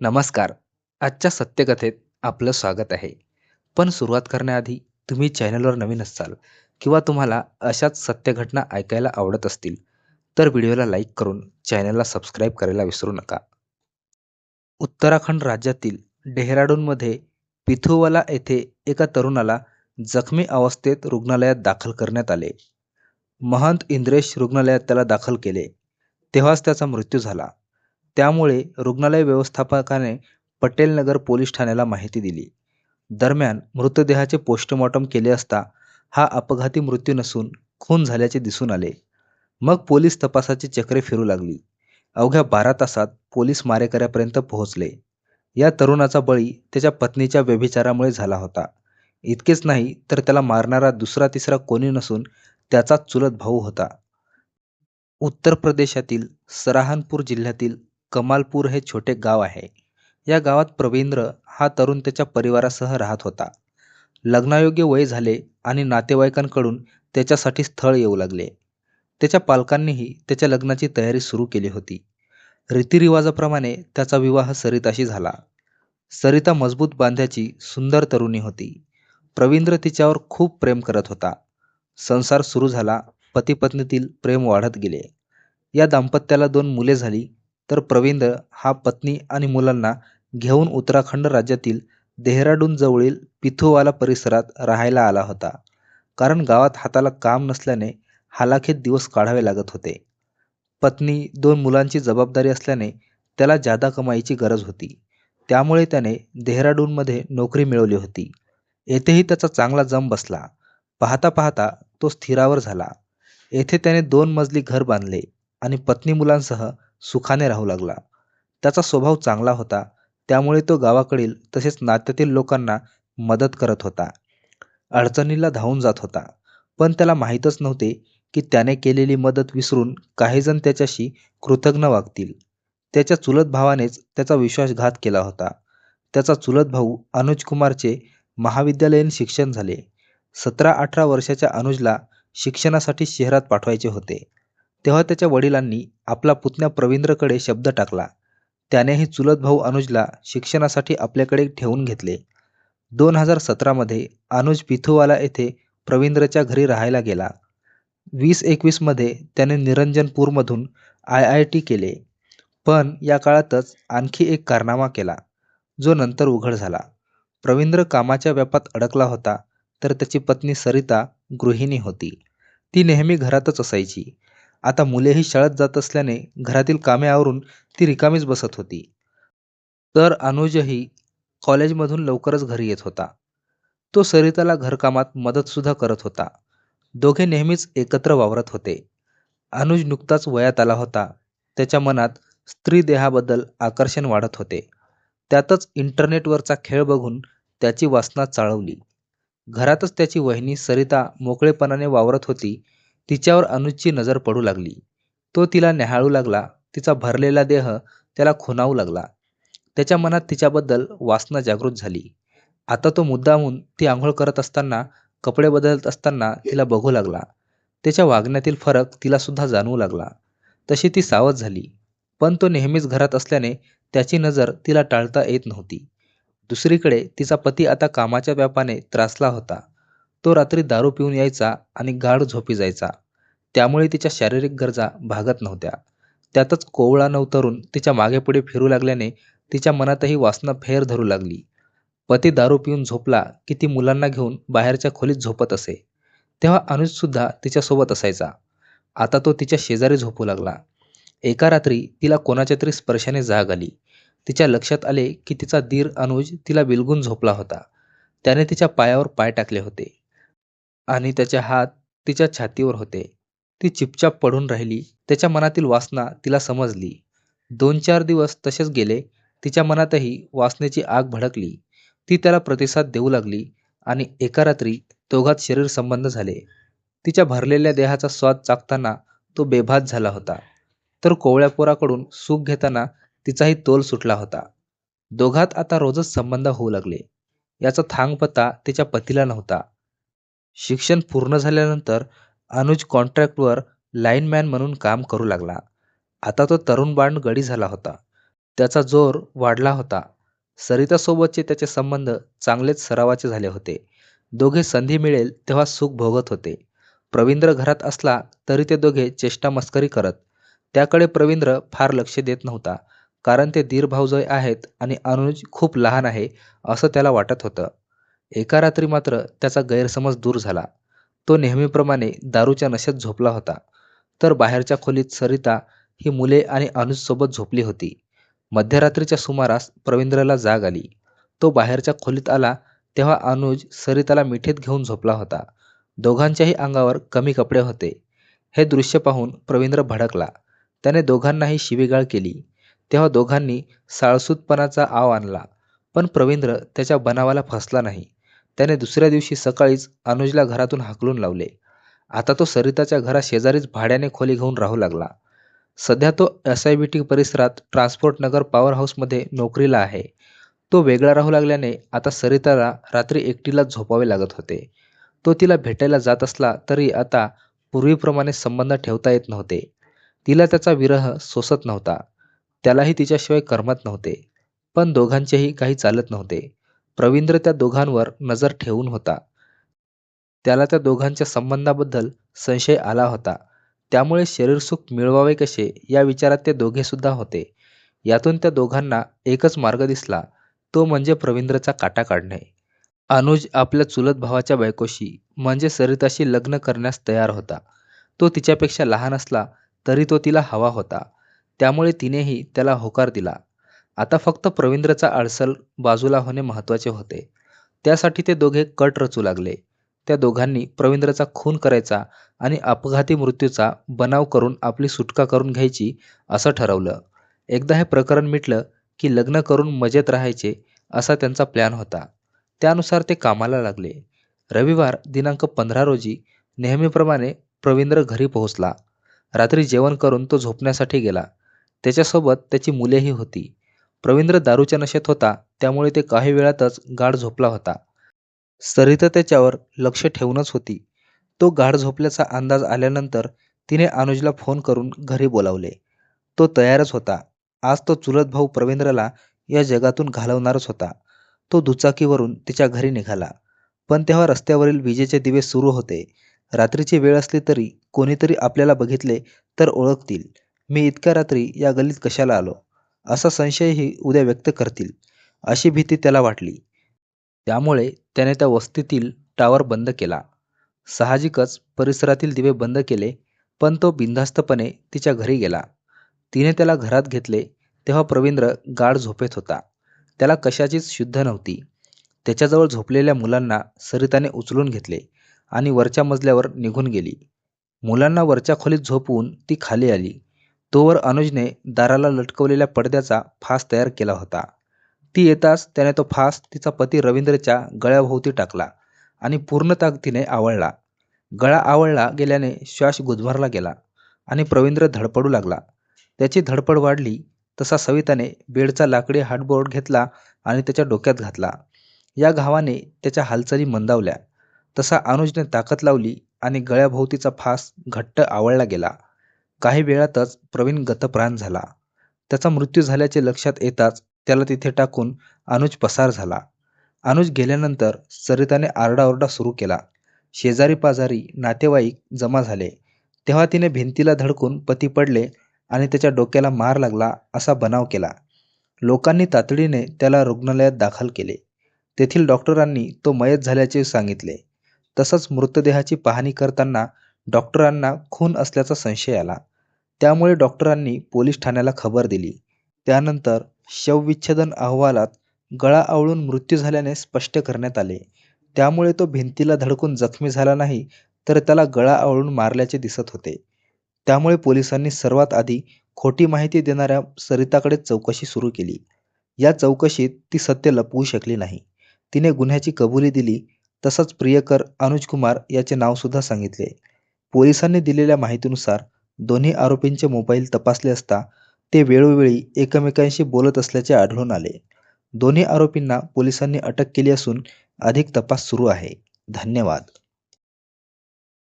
नमस्कार. आजच्या सत्यकथेत आपलं स्वागत आहे. पण सुरुवात करण्याआधी तुम्ही चॅनलवर नवीन असाल किंवा तुम्हाला अशाच सत्यघटना ऐकायला आवडत असतील तर व्हिडिओला लाईक करून चॅनलला सबस्क्राईब करायला विसरू नका. उत्तराखंड राज्यातील डेहराडूनमध्ये पिथुवाला येथे एका तरुणाला जखमी अवस्थेत रुग्णालयात दाखल करण्यात आले. महंत इंद्रेश रुग्णालयात त्याला दाखल केले. तेव्हाच त्याचा मृत्यू झाला. त्यामुळे रुग्णालय व्यवस्थापकाने पटेलनगर पोलीस ठाण्याला माहिती दिली. दरम्यान मृतदेहाचे पोस्टमॉर्टम केले असता हा अपघाती मृत्यू नसून खून झाल्याचे दिसून आले. मग पोलीस तपासाची चक्रे फिरू लागली. अवघ्या बारा तासात पोलीस मारेकऱ्यापर्यंत पोहोचले. या तरुणाचा बळी त्याच्या पत्नीच्या व्यभिचारामुळे झाला होता. इतकेच नाही तर त्याला मारणारा दुसरा तिसरा कोणी नसून त्याचाच चुलत भाऊ होता. उत्तर प्रदेशातील सराहनपूर जिल्ह्यातील कमालपूर हे छोटे गाव आहे. या गावात प्रवींद्र हा तरुण त्याच्या परिवारासह राहत होता. लग्नायोग्य वय झाले आणि नातेवाईकांकडून त्याच्यासाठी स्थळ येऊ लागले. त्याच्या पालकांनीही त्याच्या लग्नाची तयारी सुरू केली होती. रीतिरिवाजाप्रमाणे त्याचा विवाह सरिताशी झाला. सरिता मजबूत बांध्याची सुंदर तरुणी होती. प्रवींद्र तिच्यावर खूप प्रेम करत होता. संसार सुरू झाला पतीपत्नीतील प्रेम वाढत गेले. या दाम्पत्याला दोन मुले झाली तर प्रवींद्र हा पत्नी आणि मुलांना घेऊन उत्तराखंड राज्यातील देहराडून जवळील परिसरात राहायला आला होता. कारण गावात हाताला काम नसल्याने हालाखेत दिवस काढावे लागत होते. पत्नी दोन मुलांची जबाबदारी असल्याने त्याला जादा कमाईची गरज होती. त्यामुळे त्याने देहराडूनमध्ये नोकरी मिळवली होती. येथेही त्याचा चांगला जम बसला. पाहता पाहता तो स्थिरावर झाला. येथे त्याने दोन मजली घर बांधले आणि पत्नी मुलांसह सुखाने राहू लागला. त्याचा स्वभाव चांगला होता. त्यामुळे तो गावाकडील तसेच नात्यातील लोकांना मदत करत होता. अडचणीला धावून जात होता. पण त्याला माहीतच नव्हते की त्याने केलेली मदत विसरून काहीजण त्याच्याशी कृतज्ञ वागतील. त्याच्या चुलत भावानेच त्याचा विश्वासघात केला होता. त्याचा चुलत भाऊ अनुज कुमारचे महाविद्यालयीन शिक्षण झाले. सतरा अठरा वर्षाच्या अनुजला शिक्षणासाठी शहरात पाठवायचे होते. तेव्हा त्याच्या वडिलांनी आपला पुतण्या प्रवींद्रकडे शब्द टाकला. त्यानेही चुलत भाऊ अनुजला शिक्षणासाठी आपल्याकडे ठेवून घेतले. दोन हजार सतरामध्ये अनुज पिथुवाला येथे प्रवींद्रच्या घरी राहायला गेला. वीस एकवीसमध्ये त्याने निरंजनपूरमधून आय आय टी केले. पण या काळातच आणखी एक कारनामा केला. जो नंतर उघड झाला. प्रवींद्र कामाच्या व्यापात अडकला होता तर त्याची पत्नी सरिता गृहिणी होती. ती नेहमी घरातच असायची. आता मुलेही शाळेत जात असल्याने घरातील कामे आवरून ती रिकामीच बसत होती. तर अनुजही कॉलेजमधून लवकरच घरी येत होता. तो सरिताला घरकामात मदतसुद्धा करत होता. दोघे नेहमीच एकत्र वावरत होते. अनुज नुकताच वयात आला होता. त्याच्या मनात स्त्री देहाबद्दल आकर्षण वाढत होते. त्यातच इंटरनेटवरचा खेळ बघून त्याची वासना चाळवली. घरातच त्याची वहिनी सरिता मोकळेपणाने वावरत होती तिच्यावर अनुजची नजर पडू लागली. तो तिला न्याहाळू लागला. तिचा भरलेला देह त्याला खुणावू लागला. त्याच्या मनात तिच्याबद्दल वासना जागृत झाली. आता तो मुद्दामून ती आंघोळ करत असताना कपडे बदलत असताना तिला बघू लागला. त्याच्या वागण्यातील फरक तिला सुद्धा जाणवू लागला. तशी ती सावध झाली. पण तो नेहमीच घरात असल्याने त्याची नजर तिला टाळता येत नव्हती. दुसरीकडे तिचा पती आता कामाच्या व्यापाने त्रासला होता. तो रात्री दारू पिऊन यायचा आणि गाढ झोपी जायचा. त्यामुळे तिच्या शारीरिक गरजा भागत नव्हत्या. त्यातच कोवळा नवतरून तिच्या मागेपुढे फिरू लागल्याने तिच्या मनातही वासना फेर धरू लागली. पती दारू पिऊन झोपला की ती मुलांना घेऊन बाहेरच्या खोलीत झोपत असे. तेव्हा अनुजसुद्धा तिच्यासोबत असायचा. आता तो तिच्या शेजारी झोपू लागला. एका रात्री तिला कोणाच्या तरी स्पर्शाने जाग आली. तिच्या लक्षात आले की तिचा दीर अनुज तिला बिलगून झोपला होता. त्याने तिच्या पायावर पाय टाकले होते. आणि त्याचे हात तिच्या छातीवर होते. ती चिपचाप पडून राहिली. त्याच्या मनातील वासना तिला समजली. दोन चार दिवस तसेच गेले. तिच्या मनातही वासनेची आग भडकली. ती त्याला प्रतिसाद देऊ लागली आणि एका रात्री दोघात शरीर संबंध झाले. तिच्या भरलेल्या देहाचा स्वाद चाकताना तो बेभात झाला होता. तर कोवळ्या पोराकडून सुख घेताना तिचाही तोल सुटला होता. दोघात आता रोजच संबंध होऊ लागले. याचा थांगपत्ता तिच्या पतीला नव्हता. शिक्षण पूर्ण झाल्यानंतर अनुज कॉन्ट्रॅक्टवर लाईनमॅन म्हणून काम करू लागला आता तो तरुण बाण गडी झाला होता त्याचा जोर वाढला होता. सरितासोबतचे त्याचे संबंध चांगलेच सरावाचे झाले होते. दोघे संधी मिळेल तेव्हा सुख भोगत होते. प्रवींद्र घरात असला तरी ते दोघे चेष्टा-मस्करी करत. त्याकडे प्रवींद्र फार लक्ष देत नव्हता, कारण ते दीर भाऊजय आहेत आणि अनुज खूप लहान आहे असं त्याला वाटत होतं. एका रात्री मात्र त्याचा गैरसमज दूर झाला. तो नेहमीप्रमाणे दारूच्या नशेत झोपला होता, तर बाहेरच्या खोलीत सरिता ही मुले आणि अनुजसोबत झोपली होती. मध्यरात्रीच्या सुमारास प्रवींद्रला जाग आली. तो बाहेरच्या खोलीत आला तेव्हा अनुज सरिताला मिठीत घेऊन झोपला होता. दोघांच्याही अंगावर कमी कपडे होते. हे दृश्य पाहून प्रवींद्र भडकला. त्याने दोघांनाही शिवीगाळ केली. तेव्हा दोघांनी साळसूदपणाचा आव आणला, पण प्रवींद्र त्याच्या बनावाला फसला नाही. त्याने दुसऱ्या दिवशी सकाळीच अनुजला घरातून हाकलून लावले. आता तो सरिताच्या घराशेजारीच भाड्याने खोली घेऊन राहू लागला. सध्या तो एस आय बी टी परिसरात ट्रान्सपोर्ट नगर पॉवर हाऊसमध्ये नोकरीला आहे. तो वेगळा राहू लागल्याने आता सरिताला रात्री एकटीला झोपावे लागत होते. तो तिला भेटायला जात असला तरी आता पूर्वीप्रमाणे संबंध ठेवता येत नव्हते. तिला त्याचा विरह सोसत नव्हता. त्यालाही तिच्याशिवाय करमत नव्हते. पण दोघांचेही काही चालत नव्हते. प्रवींद्र त्या दोघांवर नजर ठेवून होता. त्याला त्या दोघांच्या संबंधाबद्दल संशय आला होता. त्यामुळे शरीरसुख मिळवावे कसे या विचारात ते दोघेसुद्धा होते. यातून त्या दोघांना एकच मार्ग दिसला, तो म्हणजे प्रवींद्रचा काटा काढणे. अनुज आपल्या चुलत भावाच्या बायकोशी म्हणजे सरिताशी लग्न करण्यास तयार होता. तो तिच्यापेक्षा लहान असला तरी तो तिला हवा होता. त्यामुळे तिनेही त्याला होकार दिला. आता फक्त प्रवींद्रचा आळसल बाजूला होणे महत्त्वाचे होते. त्यासाठी ते दोघे कट रचू लागले. त्या दोघांनी प्रवींद्रचा खून करायचा आणि अपघाती मृत्यूचा बनाव करून आपली सुटका करून घ्यायची असं ठरवलं. एकदा हे प्रकरण मिटलं की लग्न करून मजेत राहायचे असा त्यांचा प्लॅन होता. त्यानुसार ते कामाला लागले. रविवार दिनांक पंधरा रोजी नेहमीप्रमाणे प्रवींद्र घरी पोहोचला. रात्री जेवण करून तो झोपण्यासाठी गेला. त्याच्यासोबत त्याची मुलेही होती. प्रवींद्र दारूच्या नशेत होता त्यामुळे ते काही वेळातच गाढ झोपला होता. सरिता त्याच्यावर लक्ष ठेवूनच होती. तो गाढ झोपल्याचा अंदाज आल्यानंतर तिने अनुजला फोन करून घरी बोलावले. तो तयारच होता. आज तो चुलत भाऊ प्रवींद्रला या जगातून घालवणारच होता. तो दुचाकीवरून तिच्या घरी निघाला. पण तेव्हा रस्त्यावरील विजेचे दिवे सुरू होते. रात्रीची वेळ असली तरी कोणीतरी आपल्याला बघितले तर ओळखतील. मी इतक्या रात्री या गल्लीत कशाला आलो, असा संशयही उद्या व्यक्त करतील, अशी भीती त्याला वाटली. त्यामुळे त्याने त्या वस्तीतील टावर बंद केला. साहजिकच परिसरातील दिवे बंद केले, पण तो बिनधास्तपणे तिच्या घरी गेला. तिने त्याला घरात घेतले तेव्हा प्रवींद्र गाढ झोपेत होता. त्याला कशाचीच शुद्ध नव्हती. त्याच्याजवळ झोपलेल्या मुलांना सरिताने उचलून घेतले आणि वरच्या मजल्यावर निघून गेली. मुलांना वरच्या खोलीत झोपवून ती खाली आली. तोवर अनुजने दाराला लटकवलेल्या पडद्याचा फास तयार केला होता. ती येताच त्याने तो फास तिचा पती रवींद्रच्या गळ्याभोवती टाकला आणि पूर्ण ताकदीने आवळला. गळा आवळला गेल्याने श्वास गुदमरला गेला आणि प्रवींद्र धडपडू लागला. त्याची धडपड वाढली तसा सविताने बेडचा लाकडी हार्डबोर्ड घेतला आणि त्याच्या डोक्यात घातला. या घावाने त्याच्या हालचाली मंदावल्या. तसा अनुजने ताकद लावली आणि गळ्याभोवतीचा फास घट्ट आवळला गेला. काही वेळातच प्रवीण गतप्राण झाला. त्याचा मृत्यू झाल्याचे लक्षात येताच त्याला तिथे टाकून अनुज पसार झाला. अनुज गेल्यानंतर सरिताने आरडाओरडा सुरू केला. शेजारी-पाजारी, नातेवाईक जमा झाले. तेव्हा तिने भिंतीला धडकून पती पडले आणि त्याच्या डोक्याला मार लागला असा बनाव केला. लोकांनी तातडीने त्याला रुग्णालयात दाखल केले. तेथील डॉक्टरांनी तो मयत झाल्याचे सांगितले. तसंच मृतदेहाची पाहणी करताना डॉक्टरांना खून असल्याचा संशय आला. त्यामुळे डॉक्टरांनी पोलीस ठाण्याला खबर दिली. त्यानंतर शवविच्छेदन अहवालात गळा आवळून मृत्यू झाल्याने स्पष्ट करण्यात आले. त्यामुळे तो भिंतीला धडकून जखमी झाला नाही तर त्याला गळा आवळून मारल्याचे दिसत होते. त्यामुळे पोलिसांनी सर्वात आधी खोटी माहिती देणाऱ्या सरिताकडे चौकशी सुरू केली. या चौकशीत ती सत्य लपवू शकली नाही. तिने गुन्ह्याची कबुली दिली. तसंच प्रियकर अनुजकुमार याचे नावसुद्धा सांगितले. पोलिसांनी दिलेल्या माहितीनुसार दोन्ही आरोपींचे मोबाईल तपासले असता ते वेळोवेळी एकमेकांशी बोलत असल्याचे आढळून आले. दोन्ही आरोपींना पोलिसांनी अटक केली असून अधिक तपास सुरू आहे. धन्यवाद.